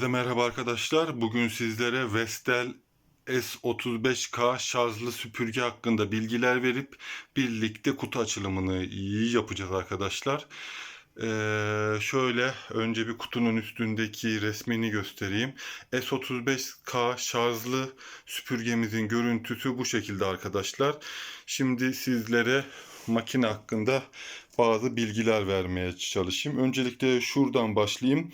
Herkese merhaba arkadaşlar. Bugün sizlere Vestel S35K şarjlı süpürge hakkında bilgiler verip birlikte kutu açılımını yapacağız arkadaşlar. Ee, şöyle önce bir kutunun üstündeki resmini göstereyim. S35K şarjlı süpürgemizin görüntüsü bu şekilde arkadaşlar. Şimdi sizlere makine hakkında bazı bilgiler vermeye çalışayım. Öncelikle şuradan başlayayım.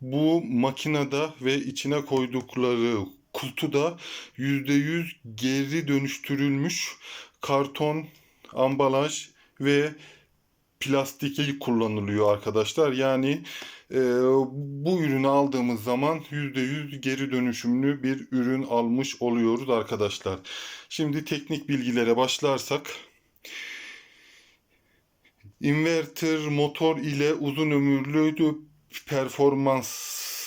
Bu makinede ve içine koydukları kutuda %100 geri dönüştürülmüş karton, ambalaj ve plastik kullanılıyor arkadaşlar. Yani e, bu ürünü aldığımız zaman %100 geri dönüşümlü bir ürün almış oluyoruz arkadaşlar. Şimdi teknik bilgilere başlarsak inverter motor ile uzun ömürlü performans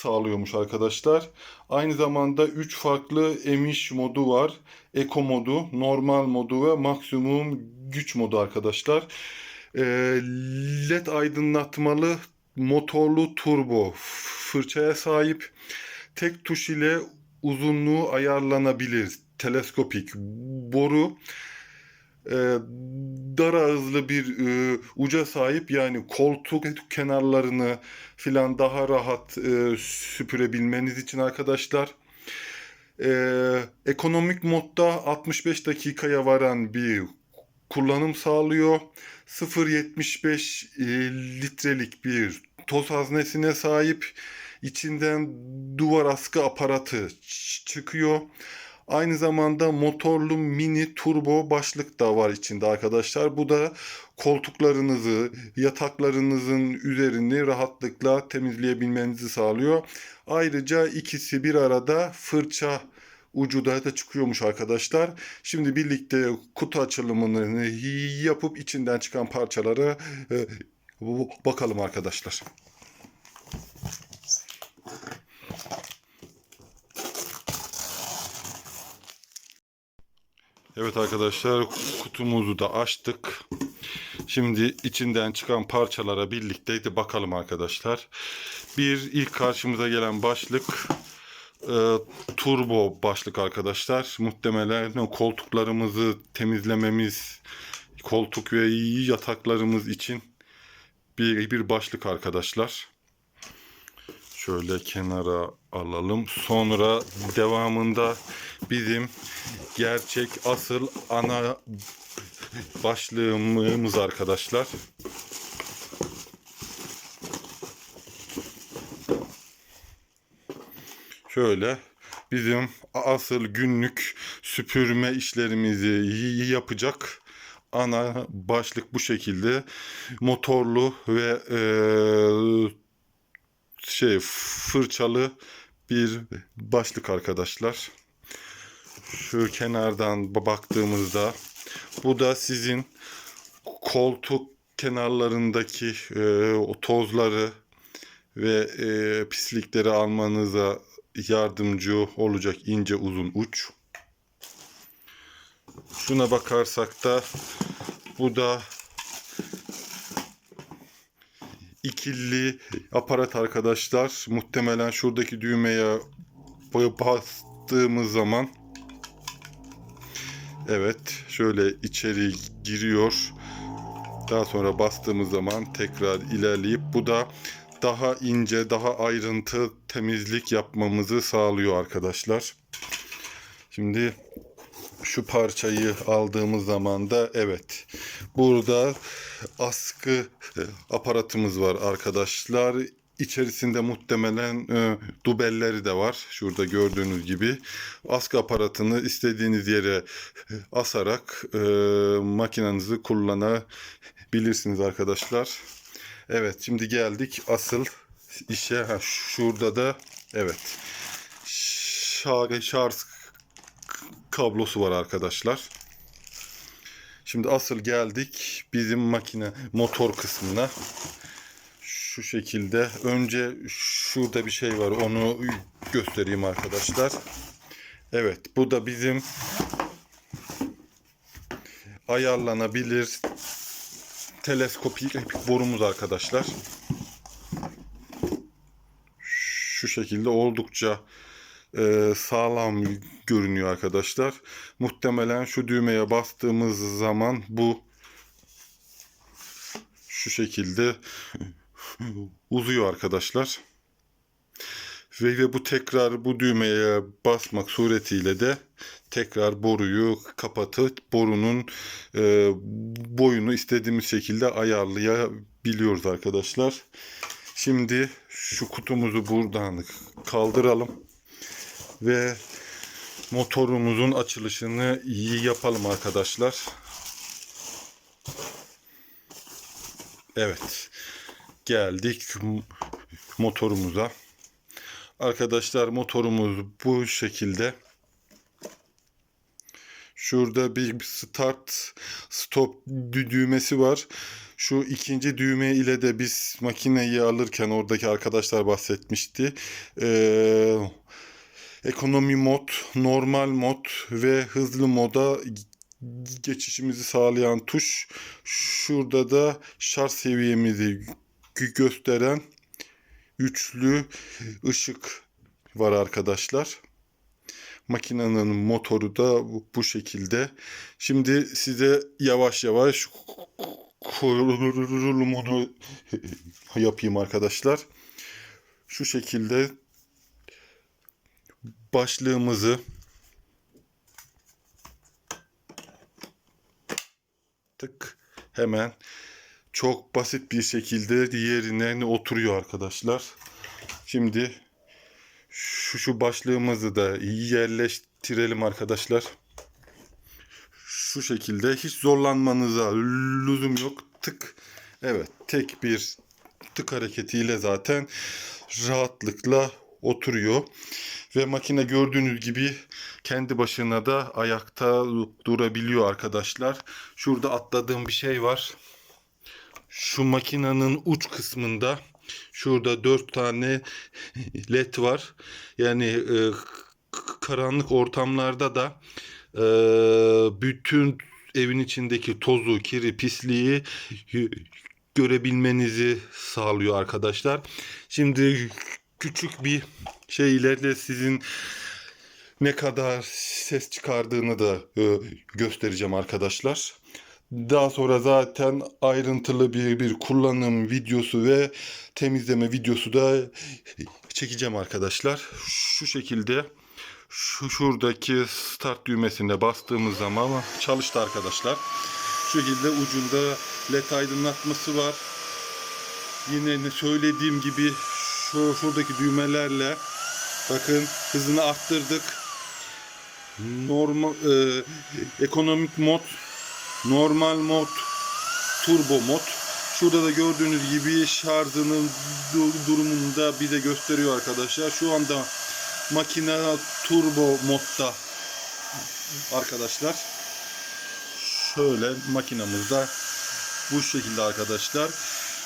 sağlıyormuş arkadaşlar. Aynı zamanda 3 farklı emiş modu var. Eco modu, normal modu ve maksimum güç modu arkadaşlar. Ee, LED aydınlatmalı motorlu turbo fırçaya sahip. Tek tuş ile uzunluğu ayarlanabilir. Teleskopik boru e, dar ağızlı bir e, uca sahip yani koltuk kenarlarını filan daha rahat e, süpürebilmeniz için arkadaşlar. E, ekonomik modda 65 dakikaya varan bir kullanım sağlıyor. 0.75 e, litrelik bir toz haznesine sahip. İçinden duvar askı aparatı çıkıyor. Aynı zamanda motorlu mini turbo başlık da var içinde arkadaşlar. Bu da koltuklarınızı, yataklarınızın üzerini rahatlıkla temizleyebilmenizi sağlıyor. Ayrıca ikisi bir arada fırça ucu da çıkıyormuş arkadaşlar. Şimdi birlikte kutu açılımını yapıp içinden çıkan parçalara e, bakalım arkadaşlar. Evet arkadaşlar kutumuzu da açtık. Şimdi içinden çıkan parçalara birlikte de bakalım arkadaşlar. Bir ilk karşımıza gelen başlık e, turbo başlık arkadaşlar. Muhtemelen koltuklarımızı temizlememiz, koltuk ve yataklarımız için bir, bir başlık arkadaşlar. Şöyle kenara alalım. Sonra devamında bizim gerçek asıl ana başlığımız arkadaşlar. Şöyle bizim asıl günlük süpürme işlerimizi yapacak ana başlık bu şekilde motorlu ve eee şey fırçalı bir başlık arkadaşlar. Şu kenardan baktığımızda bu da sizin koltuk kenarlarındaki e, o tozları ve e, pislikleri almanıza yardımcı olacak ince uzun uç. Şuna bakarsak da bu da ikili aparat arkadaşlar. Muhtemelen şuradaki düğmeye bastığımız zaman evet şöyle içeri giriyor. Daha sonra bastığımız zaman tekrar ilerleyip bu da daha ince, daha ayrıntı temizlik yapmamızı sağlıyor arkadaşlar. Şimdi şu parçayı aldığımız zaman da evet burada askı e, aparatımız var arkadaşlar. İçerisinde muhtemelen e, dubelleri de var. Şurada gördüğünüz gibi. Askı aparatını istediğiniz yere e, asarak e, makinenizi kullanabilirsiniz arkadaşlar. Evet şimdi geldik asıl işe. Ha, şurada da evet şarj, kablosu var arkadaşlar. Şimdi asıl geldik bizim makine motor kısmına. Şu şekilde. Önce şurada bir şey var. Onu göstereyim arkadaşlar. Evet. Bu da bizim ayarlanabilir teleskopik borumuz arkadaşlar. Şu şekilde oldukça e, sağlam görünüyor arkadaşlar. Muhtemelen şu düğmeye bastığımız zaman bu şu şekilde uzuyor arkadaşlar. Ve, ve bu tekrar bu düğmeye basmak suretiyle de tekrar boruyu kapatıp borunun e, boyunu istediğimiz şekilde ayarlayabiliyoruz arkadaşlar. Şimdi şu kutumuzu buradan kaldıralım ve motorumuzun açılışını iyi yapalım arkadaşlar. Evet. Geldik motorumuza. Arkadaşlar motorumuz bu şekilde. Şurada bir start stop dü- düğmesi var. Şu ikinci düğme ile de biz makineyi alırken oradaki arkadaşlar bahsetmişti. Ee, ekonomi mod, normal mod ve hızlı moda geçişimizi sağlayan tuş. Şurada da şarj seviyemizi gö- gösteren üçlü ışık var arkadaşlar. Makinenin motoru da bu şekilde. Şimdi size yavaş yavaş kurulumunu yapayım arkadaşlar. Şu şekilde başlığımızı tık hemen çok basit bir şekilde yerine oturuyor arkadaşlar. Şimdi şu şu başlığımızı da yerleştirelim arkadaşlar. Şu şekilde hiç zorlanmanıza lüzum yok. Tık. Evet, tek bir tık hareketiyle zaten rahatlıkla oturuyor. Ve makine gördüğünüz gibi kendi başına da ayakta durabiliyor arkadaşlar. Şurada atladığım bir şey var. Şu makinenin uç kısmında şurada dört tane led var. Yani e, karanlık ortamlarda da e, bütün evin içindeki tozu, kiri, pisliği görebilmenizi sağlıyor arkadaşlar. Şimdi küçük bir şeyle de sizin ne kadar ses çıkardığını da e, göstereceğim arkadaşlar. Daha sonra zaten ayrıntılı bir bir kullanım videosu ve temizleme videosu da çekeceğim arkadaşlar. Şu şekilde şu şuradaki start düğmesine bastığımız zaman çalıştı arkadaşlar. Şu şekilde ucunda led aydınlatması var. Yine ne söylediğim gibi şu şuradaki düğmelerle bakın hızını arttırdık. Normal e, ekonomik mod normal mod, turbo mod. Şurada da gördüğünüz gibi şarjının du- durumunu da bize gösteriyor arkadaşlar. Şu anda makine turbo modda arkadaşlar. Şöyle makinamızda bu şekilde arkadaşlar.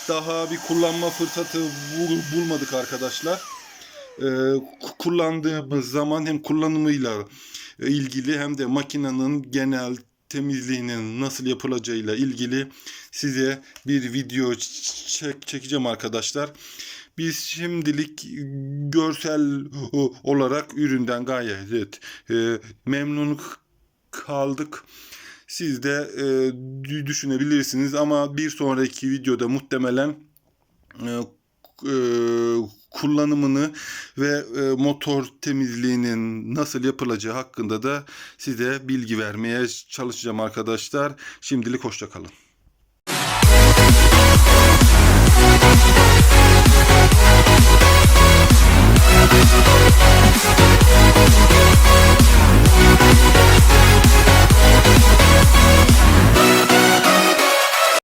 Daha bir kullanma fırsatı bul- bulmadık arkadaşlar. Ee, kullandığımız zaman hem kullanımıyla ilgili hem de makinenin genel temizliğinin nasıl yapılacağıyla ilgili size bir video çek çekeceğim arkadaşlar. Biz şimdilik görsel olarak üründen gayet e, memnun kaldık. Siz de e, dü- düşünebilirsiniz ama bir sonraki videoda muhtemelen e, e, kullanımını ve e, motor temizliğinin nasıl yapılacağı hakkında da size bilgi vermeye çalışacağım arkadaşlar. Şimdilik hoşçakalın. We'll